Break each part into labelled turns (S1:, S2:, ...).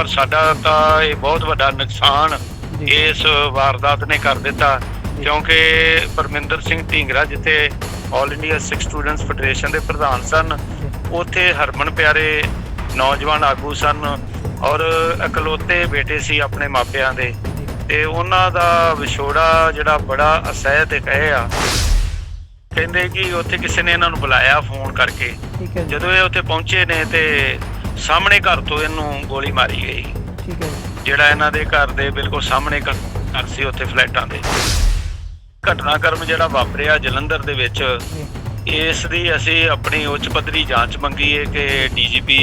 S1: ਪਰ ਸਾਡਾ ਤਾਂ ਇਹ ਬਹੁਤ ਵੱਡਾ ਨੁਕਸਾਨ ਇਸ ਵਾਰਦਾਤ ਨੇ ਕਰ ਦਿੱਤਾ। ਕਿਉਂਕਿ ਪਰਮਿੰਦਰ ਸਿੰਘ ਢੀਂਗਰਾ ਜਿੱਥੇ 올 ਇੰਡੀਆ ਸਿੱਖ ਸਟੂਡੈਂਟਸ ਫੈਡਰੇਸ਼ਨ ਦੇ ਪ੍ਰਧਾਨ ਸਨ ਉੱਥੇ ਹਰਮਨ ਪਿਆਰੇ ਨੌਜਵਾਨ ਆਗੂ ਸਨ ਔਰ ਇਕਲੌਤੇ ਬੇਟੇ ਸੀ ਆਪਣੇ ਮਾਪਿਆਂ ਦੇ। ਤੇ ਉਹਨਾਂ ਦਾ ਵਿਛੋੜਾ ਜਿਹੜਾ ਬੜਾ ਅਸਹਿ ਤੇ ਕਹੇ ਆ। ਕਹਿੰਦੇ ਕਿ ਉੱਥੇ ਕਿਸੇ ਨੇ ਇਹਨਾਂ ਨੂੰ ਬੁਲਾਇਆ ਫੋਨ ਕਰਕੇ। ਜਦੋਂ ਇਹ ਉੱਥੇ ਪਹੁੰਚੇ ਨੇ ਤੇ ਸਾਹਮਣੇ ਘਰ ਤੋਂ ਇਹਨੂੰ ਗੋਲੀ ਮਾਰੀ ਗਈ।
S2: ਠੀਕ ਹੈ
S1: ਜਿਹੜਾ ਇਹਨਾਂ ਦੇ ਘਰ ਦੇ ਬਿਲਕੁਲ ਸਾਹਮਣੇ ਘਰ ਸੀ ਉੱਥੇ ਫਲੈਟਾਂ ਦੇ। ਘਟਨਾਕ੍ਰਮ ਜਿਹੜਾ ਵਾਪਰਿਆ ਜਲੰਧਰ ਦੇ ਵਿੱਚ ਇਸ ਦੀ ਅਸੀਂ ਆਪਣੀ ਉੱਚ ਪੱਧਰੀ ਜਾਂਚ ਮੰਗੀ ਹੈ ਕਿ ਡੀਜੀਪੀ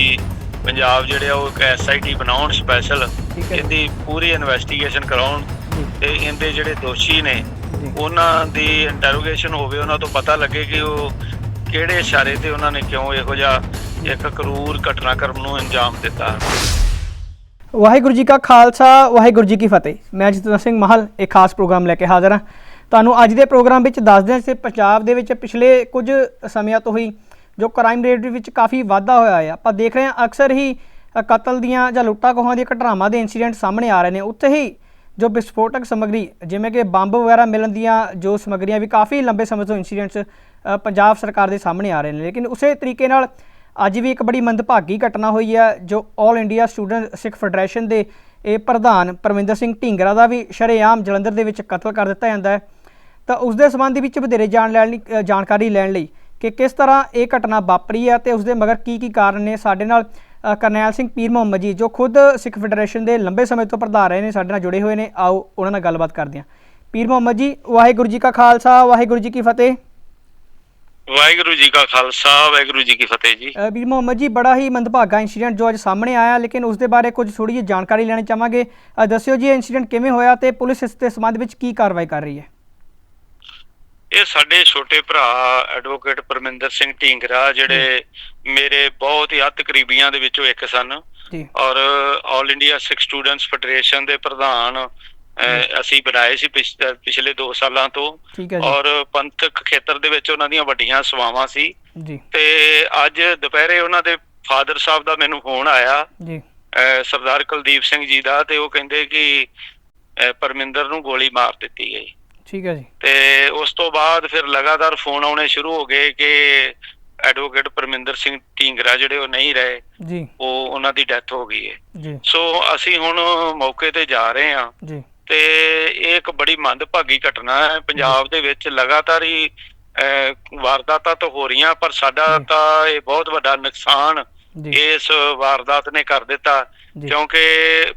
S1: ਪੰਜਾਬ ਜਿਹੜੇ ਆ ਉਹ ਇੱਕ ਐਸਆਈਟੀ ਬਣਾਉਣ ਸਪੈਸ਼ਲ ਇਹਦੀ ਪੂਰੀ ਇਨਵੈਸਟੀਗੇਸ਼ਨ ਕਰਾਉਣ ਤੇ ਇਹਦੇ ਜਿਹੜੇ ਦੋਸ਼ੀ ਨੇ ਉਹਨਾਂ ਦੀ ਇੰਟਰੋਗੇਸ਼ਨ ਹੋਵੇ ਉਹਨਾਂ ਤੋਂ ਪਤਾ ਲੱਗੇ ਕਿ ਉਹ ਕਿਹੜੇ ਇਸ਼ਾਰੇ ਤੇ ਉਹਨਾਂ ਨੇ ਕਿਉਂ ਇਹੋ ਜਿਹਾ ਇੱਕ ਕਰੂਰ ਘਟਨਾਕ੍ਰਮ ਨੂੰ ਅੰਜਾਮ ਦਿੱਤਾ।
S2: ਵਾਹਿਗੁਰੂ ਜੀ ਕਾ ਖਾਲਸਾ, ਵਾਹਿਗੁਰੂ ਜੀ ਕੀ ਫਤਿਹ। ਮੈਂ ਜਤਿੰਦਰ ਸਿੰਘ ਮਹਲ, ਇੱਕ ਖਾਸ ਪ੍ਰੋਗਰਾਮ ਲੈ ਕੇ ਹਾਜ਼ਰ ਹਾਂ। ਤੁਹਾਨੂੰ ਅੱਜ ਦੇ ਪ੍ਰੋਗਰਾਮ ਵਿੱਚ ਦੱਸਦੇ ਹਾਂ ਕਿ ਪੰਜਾਬ ਦੇ ਵਿੱਚ ਪਿਛਲੇ ਕੁਝ ਸਮਿਆਂ ਤੋਂ ਹੀ ਜੋ ਕ੍ਰਾਈਮ ਰੇਟ ਵਿੱਚ ਕਾਫੀ ਵਾਧਾ ਹੋਇਆ ਹੈ ਆਪਾਂ ਦੇਖ ਰਹੇ ਹਾਂ ਅਕਸਰ ਹੀ ਕਤਲ ਦੀਆਂ ਜਾਂ ਲੁੱਟਾਂ ਖੋਹਾਂ ਦੀਆਂ ਘਟਨਾਵਾਂ ਦੇ ਇਨਸੀਡੈਂਟ ਸਾਹਮਣੇ ਆ ਰਹੇ ਨੇ। ਉੱਥੇ ਹੀ ਜੋ ਵਿਸਫੋਟਕ ਸਮੱਗਰੀ, ਜਿਵੇਂ ਕਿ ਬੰਬ ਵਗੈਰਾ ਮਿਲਣ ਦੀਆਂ ਜੋ ਸਮੱਗਰੀਆਂ ਵੀ ਕਾਫੀ ਲੰਬੇ ਸਮੇਂ ਤੋਂ ਇਨਸੀਡੈਂਟਸ ਪੰਜਾਬ ਸਰਕਾਰ ਦੇ ਸਾਹਮਣੇ ਆ ਰਹੇ ਨੇ। ਲੇਕਿਨ ਉਸੇ ਤਰੀਕੇ ਨਾਲ ਅੱਜ ਵੀ ਇੱਕ ਬੜੀ ਮੰਦਭਾਗੀ ਘਟਨਾ ਹੋਈ ਹੈ, ਜੋ 올 ਇੰਡੀਆ ਸਟੂਡੈਂਟ ਸਿੱਖ ਫੈਡਰੇਸ਼ਨ ਦੇ ਇਹ ਪ੍ਰਧਾਨ ਪਰਮਿੰਦਰ ਸਿੰਘ ਢੀਂਗਰਾ ਦਾ ਵੀ ਸ਼ਰੇਆਮ ਜਲੰਧਰ ਦੇ ਵਿੱਚ ਕਤਲ ਕਰ ਦਿੱਤਾ ਜਾਂਦਾ ਹੈ। ਤਾਂ ਉਸ ਦੇ ਸੰਬੰਧ ਦੇ ਵਿੱਚ ਵਧੇਰੇ ਜਾਣ ਲੈਣ ਲਈ ਜਾਣਕਾਰੀ ਲੈਣ ਲਈ ਕਿ ਕਿਸ ਤਰ੍ਹਾਂ ਇਹ ਘਟਨਾ ਵਾਪਰੀ ਹੈ ਤੇ ਉਸ ਦੇ ਮਗਰ ਕੀ ਕੀ ਕਾਰਨ ਨੇ ਸਾਡੇ ਨਾਲ ਕਰਨੈਲ ਸਿੰਘ ਪੀਰ ਮੁਹੰਮਦ ਜੀ, ਜੋ ਖੁਦ ਸਿੱਖ ਫੈਡਰੇਸ਼ਨ ਦੇ ਲੰਬੇ ਸਮੇਂ ਤੋਂ ਪ੍ਰਧਾਨ ਰਹੇ ਨੇ, ਸਾਡੇ ਨਾਲ ਜੁੜੇ ਹੋਏ ਨੇ। ਆਓ ਉਹਨਾਂ ਨਾਲ ਗੱਲਬਾਤ ਕਰਦੇ ਹਾਂ। ਪੀਰ ਮੁਹੰਮਦ ਜੀ, ਵਾਹਿਗੁਰੂ ਜੀ ਕਾ ਖਾਲਸਾ, ਵਾਹਿਗੁਰੂ ਜੀ ਕੀ ਫਤਿਹ।
S1: ਵਾਹਿਗੁਰੂ ਜੀ ਕਾ ਖਾਲਸਾ ਵਾਹਿਗੁਰੂ ਜੀ ਕੀ ਫਤਿਹ ਜੀ।
S2: ਵੀਰ ਮੁਹੰਮਦ ਜੀ ਬੜਾ ਹੀ ਮੰਦਭਾਗਾ ਇਨਸੀਡੈਂਟ ਜੋ ਅੱਜ ਸਾਹਮਣੇ ਆਇਆ ਲੇਕਿਨ ਉਸ ਦੇ ਬਾਰੇ ਕੁਝ ਥੋੜੀ ਜਿਹੀ ਜਾਣਕਾਰੀ ਲੈਣੀ ਚਾਹਾਂਗੇ। ਦੱਸਿਓ ਜੀ ਇਹ ਇਨਸੀਡੈਂਟ ਕਿਵੇਂ ਹੋਇਆ ਤੇ ਪੁਲਿਸ ਇਸ ਦੇ ਸੰਬੰਧ ਵਿੱਚ ਕੀ ਕਾਰਵਾਈ ਕਰ ਰਹੀ ਹੈ?
S1: ਇਹ ਸਾਡੇ ਛੋਟੇ ਭਰਾ ਐਡਵੋਕੇਟ ਪਰਮਿੰਦਰ ਸਿੰਘ ਢੀਂਗਰਾ ਜਿਹੜੇ ਮੇਰੇ ਬਹੁਤ ਹੀ ਹੱਥ ਕਰੀਬੀਆਂ ਦੇ ਵਿੱਚੋਂ ਇੱਕ ਸਨ। ਔਰ 올 ਇੰਡੀਆ ਸਿੱਖ ਸਟੂਡੈਂਟਸ ਫੈਡਰੇਸ਼ਨ ਦੇ ਪ੍ਰਧਾਨ ਅਸੀਂ ਬਣਾਏ ਸੀ ਪਿਛਲੇ 2 ਸਾਲਾਂ ਤੋਂ ਔਰ ਪੰਥਕ ਖੇਤਰ ਦੇ ਵਿੱਚ ਉਹਨਾਂ ਦੀਆਂ ਵੱਡੀਆਂ ਸੇਵਾਵਾਂ ਸੀ।
S2: ਜੀ।
S1: ਤੇ ਅੱਜ ਦੁਪਹਿਰੇ ਉਹਨਾਂ ਦੇ ਫਾਦਰ ਸਾਹਿਬ ਦਾ ਮੈਨੂੰ ਫੋਨ ਆਇਆ।
S2: ਜੀ।
S1: ਸਰਦਾਰ ਕੁਲਦੀਪ ਸਿੰਘ ਜੀ ਦਾ ਤੇ ਉਹ ਕਹਿੰਦੇ ਕਿ ਪਰਮਿੰਦਰ ਨੂੰ ਗੋਲੀ ਮਾਰ ਦਿੱਤੀ ਗਈ।
S2: ਠੀਕ ਹੈ ਜੀ।
S1: ਤੇ ਉਸ ਤੋਂ ਬਾਅਦ ਫਿਰ ਲਗਾਤਾਰ ਫੋਨ ਆਉਣੇ ਸ਼ੁਰੂ ਹੋ ਗਏ ਕਿ ਐਡਵੋਕੇਟ ਪਰਮਿੰਦਰ ਸਿੰਘ ਢੀਂਗਰਾ ਜਿਹੜੇ ਉਹ ਨਹੀਂ ਰਹੇ
S2: ਜੀ।
S1: ਉਹ ਉਹਨਾਂ ਦੀ ਡੈਥ ਹੋ ਗਈ ਹੈ।
S2: ਜੀ।
S1: ਸੋ ਅਸੀਂ ਹੁਣ ਮੌਕੇ ਤੇ ਜਾ ਰਹੇ ਹਾਂ।
S2: ਜੀ।
S1: ਤੇ ਇਹ ਇੱਕ ਬੜੀ ਮੰਦਭਾਗੀ ਘਟਨਾ ਹੈ। ਪੰਜਾਬ ਦੇ ਵਿੱਚ ਲਗਾਤਾਰ ਹੀ ਵਾਰਦਾਤਾਂ ਤਾਂ ਹੋ ਰਹੀਆਂ ਪਰ ਸਾਡਾ। ਤਾਂ ਇਹ ਬਹੁਤ ਵੱਡਾ ਨੁਕਸਾਨ ਇਸ ਵਾਰਦਾਤ ਨੇ ਕਰ ਦਿੱਤਾ। ਕਿਉਂਕਿ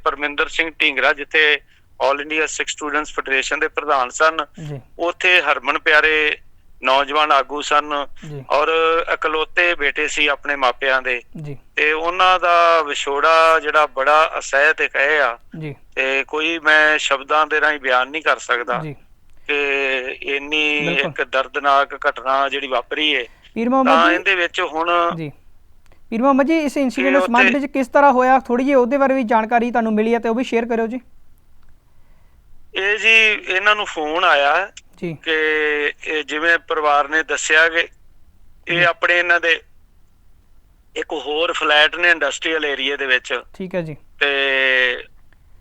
S1: ਪਰਮਿੰਦਰ ਸਿੰਘ ਢੀਂਗਰਾ ਜਿੱਥੇ 올 ਇੰਡੀਆ ਸਿੱਖ ਸਟੂਡੈਂਟਸ ਫੈਡਰੇਸ਼ਨ ਦੇ ਪ੍ਰਧਾਨ ਸਨ ਉੱਥੇ ਹਰਮਨ ਪਿਆਰੇ ਨੌਜਵਾਨ ਆਗੂ ਸਨ ਔਰ ਇਕਲੌਤੇ ਬੇਟੇ ਸੀ ਆਪਣੇ ਮਾਪਿਆਂ ਦੇ। ਤੇ ਉਹਨਾਂ ਦਾ ਵਿਛੋੜਾ ਜਿਹੜਾ ਬੜਾ ਅਸਹਿ ਤੇ ਕਹੇ ਆ ਤੇ ਕੋਈ ਮੈਂ ਸ਼ਬਦਾਂ ਦੇ ਰਾਹੀਂ ਬਿਆਨ ਨਹੀਂ ਕਰ ਸਕਦਾ। ਕਿ ਇੰਨੀ। ਇੱਕ ਦਰਦਨਾਕ ਘਟਨਾ ਜਿਹੜੀ ਵਾਪਰੀ
S2: ਪੀਰ
S1: ਤਾਂ ਇਹਦੇ ਵਿੱਚ ਹੁਣ
S2: ਜੀ। ਪੀਰ ਮੁਹੰਮਦ ਜੀ ਇਸ ਇਨਸੀਡੈਂਟ ਦੇ ਸੰਬੰਧ ਵਿੱਚ ਕਿਸ ਤਰ੍ਹਾਂ ਹੋਇਆ? ਥੋੜੀ ਜਿਹੀ ਉਹਦੇ ਬਾਰੇ ਵੀ ਜਾਣਕਾਰੀ ਤੁਹਾਨੂੰ ਮਿਲੀ ਹੈ ਤੇ ਉਹ ਵੀ ਸ਼ੇਅਰ ਕਰਿਓ ਜੀ।
S1: ਇਹ ਜੀ ਇਹਨਾਂ ਨੂੰ ਫੋਨ ਆਇਆ
S2: ਜੀ।
S1: ਕਿ ਇਹ ਜਿਵੇਂ ਪਰਿਵਾਰ ਨੇ ਦੱਸਿਆ ਕਿ ਇਹ ਆਪਣੇ ਇਹਨਾਂ ਦੇ ਇੱਕ ਹੋਰ ਫਲੈਟ ਨੇ ਇੰਡਸਟਰੀਅਲ ਏਰੀਆ ਦੇ ਵਿੱਚ।
S2: ਠੀਕ ਹੈ ਜੀ।
S1: ਤੇ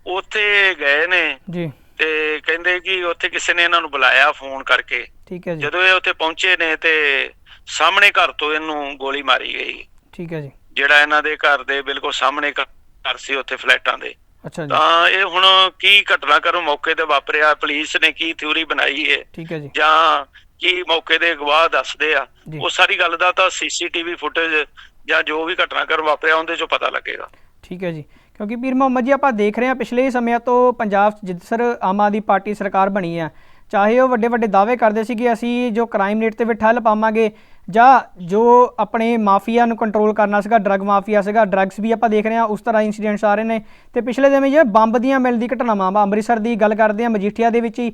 S1: ਉੱਥੇ ਗਏ ਨੇ
S2: ਜੀ।
S1: ਤੇ ਕਹਿੰਦੇ ਕਿ ਉੱਥੇ ਕਿਸੇ ਨੇ ਇਹਨਾਂ ਨੂੰ ਬੁਲਾਇਆ ਫੋਨ ਕਰਕੇ।
S2: ਠੀਕ ਹੈ ਜੀ।
S1: ਜਦੋਂ ਇਹ ਉੱਥੇ ਪਹੁੰਚੇ ਨੇ ਤੇ ਸਾਹਮਣੇ ਘਰ ਤੋਂ ਇਹਨੂੰ ਗੋਲੀ ਮਾਰੀ ਗਈ।
S2: ਠੀਕ ਹੈ ਜੀ।
S1: ਜਿਹੜਾ ਇਹਨਾਂ ਦੇ ਘਰ ਦੇ ਬਿਲਕੁਲ ਸਾਹਮਣੇ ਘਰ ਸੀ ਉੱਥੇ ਫਲੈਟਾਂ ਦੇ।
S2: ਅੱਛਾ ਜੀ।
S1: ਤਾਂ ਇਹ ਹੁਣ ਕੀ ਘਟਨਾ ਕਰੋ ਮੌਕੇ ਤੇ ਵਾਪਰਿਆ ਪੁਲਿਸ ਨੇ ਕੀ ਥਿਊਰੀ ਬਣਾਈ ਹੈ
S2: ਠੀਕ ਹੈ ਜੀ।
S1: ਜਾਂ ਕੀ ਮੌਕੇ ਦੇ ਗਵਾਹ ਦੱਸਦੇ ਆ। ਉਹ ਸਾਰੀ ਗੱਲ ਦਾ ਤਾਂ ਸੀਸੀਟੀਵੀ ਫੁਟੇਜ ਜਾਂ ਜੋ ਵੀ ਘਟਨਾ ਕਰ ਵਾਪਰਿਆ ਉਹਦੇ ਚੋਂ ਪਤਾ ਲੱਗੇਗਾ।
S2: ਠੀਕ ਹੈ ਜੀ। ਕਿਉਂਕਿ ਪੀਰ ਮੁਹੰਮਦ ਜੀ ਆਪਾਂ ਦੇਖ ਰਹੇ ਹਾਂ ਪਿਛਲੇ ਸਮਿਆਂ ਤੋਂ ਪੰਜਾਬ 'ਚ ਜਿੱਧਰ ਆਮ ਆਦਮੀ ਪਾਰਟੀ ਸਰਕਾਰ ਬਣੀ ਹੈ। ਚਾਹੇ ਉਹ ਵੱਡੇ ਵੱਡੇ ਦਾਅਵੇ ਕਰਦੇ ਸੀ ਕਿ ਅਸੀਂ ਜੋ ਕ੍ਰਾਈਮ ਰੇਟ ਤੇ ਵੀ ਠੱਲ ਪਾਵਾਂਗੇ ਜਾਂ ਜੋ ਆਪਣੇ ਮਾਫੀਆ ਨੂੰ ਕੰਟਰੋਲ ਕਰਨਾ ਸੀਗਾ ਡਰੱਗ ਮਾਫੀਆ ਸੀਗਾ ਡਰੱਗਸ ਵੀ ਆਪਾਂ ਦੇਖ ਰਹੇ ਹਾਂ, ਉਸ ਤਰ੍ਹਾਂ ਇਨਸੀਡੈਂਟਸ ਆ ਰਹੇ ਨੇ। ਤੇ ਪਿਛਲੇ ਦਿਨ ਜੇ ਬੰਬ ਦੀਆਂ ਮਿਲ ਦੀ ਘਟਨਾਵਾਂ, ਵਾ ਅੰਮ੍ਰਿਤਸਰ ਦੀ ਗੱਲ ਕਰਦੇ ਹਾਂ, ਮਜੀਠੀਆ ਦੇ ਵਿੱਚ ਹੀ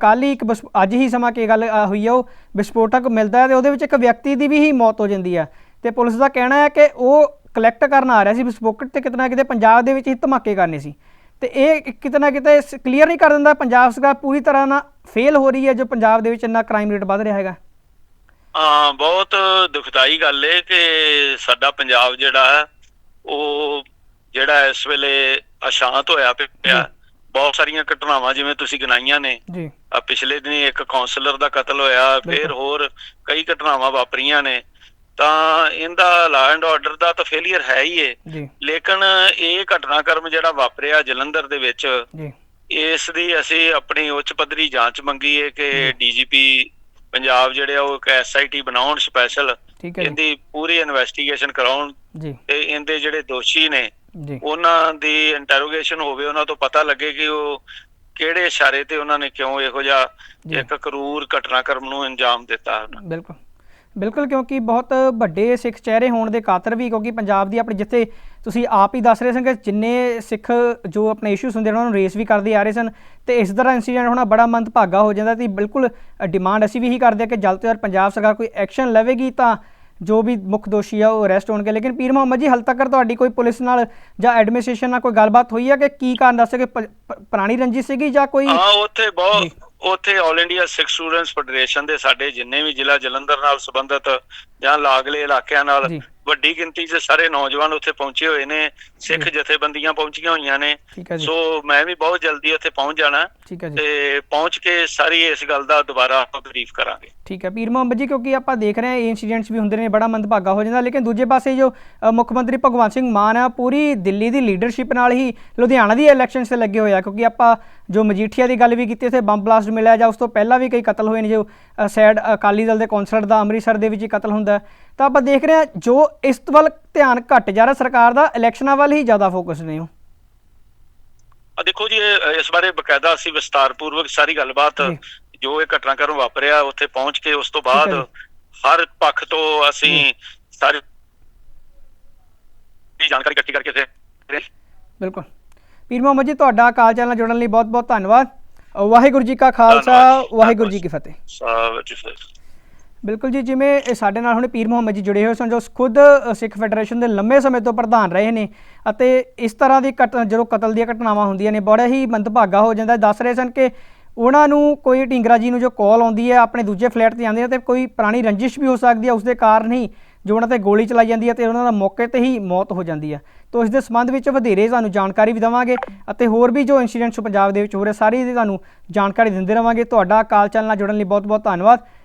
S2: ਕੱਲ ਹੀ ਇੱਕ ਵਿਸ- ਅੱਜ ਹੀ ਸਮਾਂ ਕੀ ਗੱਲ ਹੋਈ ਹੈ ਉਹ, ਵਿਸਫੋਟਕ ਮਿਲਦਾ ਹੈ ਤੇ ਉਹਦੇ ਵਿੱਚ ਇੱਕ ਵਿਅਕਤੀ ਦੀ ਵੀ ਹੀ ਮੌਤ ਹੋ ਜਾਂਦੀ ਹੈ। ਤੇ ਪੁਲਿਸ ਦਾ ਕਹਿਣਾ ਹੈ ਕਿ ਉਹ ਕਲੈਕਟ ਕਰਨ ਆ ਰਿਹਾ ਸੀ, ਵਿਸਫੋਟਕ ਤੇ ਕਿਤਨਾ ਕਿਤੇ ਪੰਜਾਬ ਦੇ ਵਿੱਚ ਹੀ ਧਮਾਕੇ ਕਰਨੇ ਸੀ। ਤੇ ਇਹ ਕਿਤੇ ਨਾ ਕਿਤੇ ਕਲੀਅਰ ਨਹੀਂ ਕਰ ਦਿੰਦਾ, ਪੰਜਾਬ ਸਰਕਾਰ ਪੂਰੀ ਤਰ੍ਹਾਂ ਨਾਲ ਫੇਲ ਹੋ ਰਹੀ ਹੈ ਜੋ ਪੰਜਾਬ ਦੇ ਵਿੱਚ ਇੰਨਾ ਕ੍ਰਾਈਮ ਰੇਟ ਵੱਧ ਰਿਹਾ ਹੈਗਾ?
S1: ਹਾਂ ਬਹੁਤ ਦੁਖਦਾਈ ਗੱਲ ਹੈ ਕਿ ਸਾਡਾ ਪੰਜਾਬ ਜਿਹੜਾ ਹੈ ਉਹ ਜਿਹੜਾ ਇਸ ਵੇਲੇ ਅਸ਼ਾਂਤ ਹੋਇਆ ਪਿਆ। ਬਹੁਤ ਸਾਰੀਆਂ ਘਟਨਾਵਾਂ ਜਿਵੇਂ ਤੁਸੀਂ ਗਿਣਾਈਆਂ ਨੇ।
S2: ਜੀ।
S1: ਆ ਪਿਛਲੇ ਦਿਨੀ ਇੱਕ ਕਾਉਂਸਲਰ ਦਾ ਕਤਲ ਹੋਇਆ ਫਿਰ। ਹੋਰ ਕਈ ਘਟਨਾਵਾਂ ਵਾਪਰੀਆਂ ਨੇ। ਤਾਂ ਇਹਦਾ ਲਾ ਐਂਡ ਆਰਡਰ ਦਾ ਤਾਂ ਫੇਲਿਅਰ ਹੈ ਹੀ ਏ।
S2: ਜੀ।
S1: ਲੇਕਿਨ ਇਹ ਘਟਨਾਕ੍ਰਮ ਜਿਹੜਾ ਵਾਪਰਿਆ ਜਲੰਧਰ ਦੇ ਵਿੱਚ
S2: ਜੀ।
S1: ਇਸ ਦੀ ਅਸੀਂ ਆਪਣੀ ਉੱਚ ਪੱਧਰੀ ਜਾਂਚ ਮੰਗੀ ਹੈ। ਕਿ ਡੀਜੀਪੀ ਪੰਜਾਬ ਜਿਹੜੇ ਆ ਉਹ ਇੱਕ ਐਸਆਈਟੀ ਬਣਾਉਣ ਸਪੈਸ਼ਲ ਇਹਦੀ ਪੂਰੀ ਇਨਵੈਸਟੀਗੇਸ਼ਨ ਕਰਾਉਣ
S2: ਜੀ।
S1: ਤੇ ਇਹਦੇ ਜਿਹੜੇ ਦੋਸ਼ੀ ਨੇ
S2: ਜੀ।
S1: ਉਹਨਾਂ ਦੀ ਇੰਟਰੋਗੇਸ਼ਨ ਹੋਵੇ ਉਹਨਾਂ ਤੋਂ ਪਤਾ ਲੱਗੇ ਕਿ ਉਹ ਕਿਹੜੇ ਇਸ਼ਾਰੇ ਤੇ ਉਹਨਾਂ ਨੇ ਕਿਉਂ ਇਹੋ ਜਿਹਾ। ਇੱਕ ਕਰੂਰ ਘਟਨਾਕ੍ਰਮ ਨੂੰ ਅੰਜਾਮ ਦਿੱਤਾ।
S2: ਬਿਲਕੁਲ। ਬਿਲਕੁਲ ਕਿਉਂਕਿ ਬਹੁਤ ਵੱਡੇ ਸਿੱਖ ਚਿਹਰੇ ਹੋਣ ਦੇ ਕਾਤਰ ਵੀ ਕਿਉਂਕਿ ਪੰਜਾਬ ਦੀ ਆਪਣੀ ਜਿੱਥੇ ਤੁਸੀਂ ਆਪ ਹੀ ਦੱਸ ਰਹੇ ਸਨ ਕਿ ਜਿੰਨੇ ਸਿੱਖ ਜੋ ਆਪਣੇ ਇਸ਼ੂਸ ਹੁੰਦੇ ਉਹਨਾਂ ਨੂੰ ਰੇਸ ਵੀ ਕਰਦੇ ਆ ਰਹੇ ਸਨ ਤੇ ਇਸ ਤਰ੍ਹਾਂ ਇਨਸੀਡੈਂਟ ਹੋਣਾ ਬੜਾ ਮੰਦਭਾਗਾ ਹੋ ਜਾਂਦਾ ਤੇ ਬਿਲਕੁਲ ਡਿਮਾਂਡ ਅਸੀਂ ਵੀ ਇਹੀ ਕਰਦੇ ਹਾਂ ਕਿ ਜਲਦ ਤੋਂ ਜਲਦ ਪੰਜਾਬ ਸਰਕਾਰ ਕੋਈ ਐਕਸ਼ਨ ਲਵੇਗੀ ਤਾਂ ਜੋ ਵੀ ਮੁੱਖ ਦੋਸ਼ੀ ਆ ਉਹ ਅਰੈਸਟ ਹੋਣਗੇ ਲੇਕਿਨ ਪੀਰ ਮੁਹੰਮਦ ਜੀ ਹਾਲ ਤੱਕ ਤੁਹਾਡੀ ਕੋਈ ਪੁਲਿਸ ਨਾਲ ਜਾਂ ਐਡਮਿਨਿਸਟ੍ਰੇਸ਼ਨ ਨਾਲ ਕੋਈ ਗੱਲਬਾਤ ਹੋਈ ਹੈ ਕਿ ਕੀ ਕਾਰਨ ਦੱਸੇ ਕਿ ਪੁਰਾਣੀ ਰੰਜਿਸ਼ ਸੀਗੀ ਜਾਂ ਕੋਈ
S1: ਹਾਂ ਉੱਥੇ। ਬਹੁਤ ਉੱਥੇ 올 ਇੰਡੀਆ ਸਿੱਖ ਸਟੂਡੈਂਟਸ ਫੈਡਰੇਸ਼ਨ ਦੇ ਸਾਡੇ ਜਿੰਨੇ ਵੀ ਜ਼ਿਲ੍ਹਾ ਜਲੰਧਰ ਨਾਲ ਸੰਬੰਧਿਤ ਜਾਂ ਲਾਗਲੇ ਇਲਾਕਿਆਂ ਨਾਲ। ਵੱਡੀ ਗਿਣਤੀ 'ਚ ਸਾਰੇ ਨੌਜਵਾਨ ਉੱਥੇ ਪਹੁੰਚੇ ਹੋਏ ਨੇ ਸਿੱਖ ਜਥੇਬੰਦੀਆਂ ਪਹੁੰਚੀਆਂ ਹੋਈਆਂ ਨੇ। ਸੋ ਮੈਂ ਵੀ ਬਹੁਤ ਜਲਦੀ ਉੱਥੇ ਪਹੁੰਚ ਜਾਣਾ। ਤੇ ਪਹੁੰਚ ਕੇ ਸਾਰੀ ਇਸ ਗੱਲ ਦਾ ਦੁਬਾਰਾ ਆਪਾਂ ਬਰੀਫ ਕਰਾਂਗੇ।
S2: ਠੀਕ ਹੈ। ਪੀਰ ਮੁਹੰਮਦ ਜੀ ਕਿਉਂਕਿ ਆਪਾਂ ਦੇਖ ਰਹੇ ਹਾਂ ਇਹ ਇਨਸੀਡੈਂਟਸ ਵੀ ਹੁੰਦੇ ਨੇ ਬੜਾ ਮੰਦਭਾਗਾ ਹੋ ਜਾਂਦਾ। ਲੇਕਿਨ ਦੂਜੇ ਪਾਸੇ ਜੋ ਮੁੱਖ ਮੰਤਰੀ ਭਗਵੰਤ ਸਿੰਘ ਮਾਨ ਆ ਪੂਰੀ ਦਿੱਲੀ ਦੀ ਲੀਡਰਸ਼ਿਪ ਨਾਲ ਹੀ ਲੁਧਿਆਣਾ ਦੀ ਇਲੈਕਸ਼ਨਸ ਤੇ ਲੱਗੇ ਹੋਏ ਆ। ਕਿਉਂਕਿ ਆਪਾਂ ਜੋ ਮਜੀਠੀਆ ਦੀ ਗੱਲ ਵੀ ਕੀਤੀ ਉੱਥੇ ਬੰਬ ਬਲਾਸਟ ਮਿਲਿਆ ਜਾਂ ਉਸ ਤੋਂ ਪਹਿਲਾਂ ਵੀ ਕਈ ਕਤਲ ਹੋਏ ਨੇ ਜੋ ਸੈਡ ਅਕਾਲੀ ਦਲ ਦੇ ਕੌਂਸਲਰ ਦਾ ਅੰਮ੍ਰਿਤਸਰ ਦੇ ਵਿੱਚ ਹੀ ਕਤਲ ਹੁੰਦਾ। ਤਾਂ ਆਪਾਂ ਦੇਖ ਰਹੇ ਹਾਂ ਜੋ ਇਸ ਵੱਲ ਧਿਆਨ ਘੱਟ ਜਾ ਰਿਹਾ ਸਰਕਾਰ ਦਾ ਇਲੈਕਸ਼ਨਾਂ ਵੱਲ ਹੀ ਜ਼ਿਆਦਾ ਫੋਕਸ ਨੇ ਉਹ
S1: ਆ ਦੇਖੋ ਜੀ ਇਸ ਬਾਰੇ ਬਕਾਇਦਾ ਅਸੀਂ ਵਿਸਤਾਰਪੂਰਵਕ ਸਾਰੀ ਗੱਲਬਾਤ
S2: ਜੀ।
S1: ਇਹ ਘਟਨਾਕ੍ਰਮ ਵਾਪਰਿਆ ਉੱਥੇ ਪਹੁੰਚ ਕੇ ਉਸ ਤੋਂ ਬਾਅਦ। ਹਰ ਪੱਖ ਤੋਂ ਅਸੀਂ ਸਾਰੀ ਜਾਣਕਾਰੀ ਇਕੱਠੀ ਕਰਕੇ ਫਿਰ
S2: ਬਿਲਕੁਲ ਪੀਰ ਮੁਹੰਮਦ ਜੀ ਤੁਹਾਡਾ ਕਾਲ ਚੈਨਲ ਨਾਲ ਜੁੜਨ ਲਈ ਬਹੁਤ ਬਹੁਤ ਧੰਨਵਾਦ ਵਾਹਿਗੁਰੂ ਜੀ ਕਾ ਖਾਲਸਾ ਵਾਹਿਗੁਰੂ ਜੀ। ਕੀ ਫਤਿਹ
S1: ਸਾਹਿਬ ਜੀ ਫਿਰ
S2: ਬਿਲਕੁਲ ਜੀ, ਜਿਵੇਂ ਸਾਡੇ ਨਾਲ ਹੁਣੇ ਪੀਰ ਮੁਹੰਮਦ ਜੀ ਜੁੜੇ ਹੋਏ ਸਨ, ਜੋ ਖੁਦ ਸਿੱਖ ਫੈਡਰੇਸ਼ਨ ਦੇ ਲੰਮੇ ਸਮੇਂ ਤੋਂ ਪ੍ਰਧਾਨ ਰਹੇ ਨੇ ਅਤੇ ਇਸ ਤਰ੍ਹਾਂ ਦੀ ਘਟ, ਜਦੋਂ ਕਤਲ ਦੀਆਂ ਘਟਨਾਵਾਂ ਹੁੰਦੀਆਂ ਨੇ, ਬੜਾ ਹੀ ਮੰਦਭਾਗਾ ਹੋ ਜਾਂਦਾ। ਦੱਸ ਰਹੇ ਸਨ ਕਿ ਉਹਨਾਂ ਨੂੰ ਕੋਈ ਢਿੰਗਰਾ ਜੀ ਨੂੰ ਜੋ ਕਾਲ ਆਉਂਦੀ ਹੈ, ਆਪਣੇ ਦੂਜੇ ਫਲੈਟ ਤੇ ਜਾਂਦੇ ਨੇ ਤੇ ਕੋਈ ਪੁਰਾਣੀ ਰੰਜਿਸ਼ ਵੀ ਹੋ ਸਕਦੀ ਹੈ, ਉਸ ਦੇ ਕਾਰਨ ਹੀ ਜੋ ਉਹਨਾਂ ਤੇ ਗੋਲੀ ਚਲਾਈ ਜਾਂਦੀ ਹੈ ਤੇ ਉਹਨਾਂ ਦਾ ਮੌਕੇ ਤੇ ਹੀ ਮੌਤ ਹੋ ਜਾਂਦੀ ਹੈ। ਤੋਂ ਇਸ ਦੇ ਸੰਬੰਧ ਵਿੱਚ ਵਧੇਰੇ ਤੁਹਾਨੂੰ ਜਾਣਕਾਰੀ ਵੀ ਦੇਵਾਂਗੇ ਅਤੇ ਹੋਰ ਵੀ ਜੋ ਇਨਸੀਡੈਂਟਸ ਪੰਜਾਬ ਦੇ ਵਿੱਚ ਹੋ ਰਹੇ, ਸਾਰੀ ਦੀ ਤੁਹਾਨੂੰ ਜਾਣਕਾਰੀ ਦਿੰਦੇ ਰਵਾਂਗੇ। ਤੁਹਾਡਾ ਕਾਲ ਚੈਨਲ ਨਾਲ ਜੁੜਨ ਲਈ ਬਹੁਤ ਬਹੁਤ ਧੰਨਵਾਦ।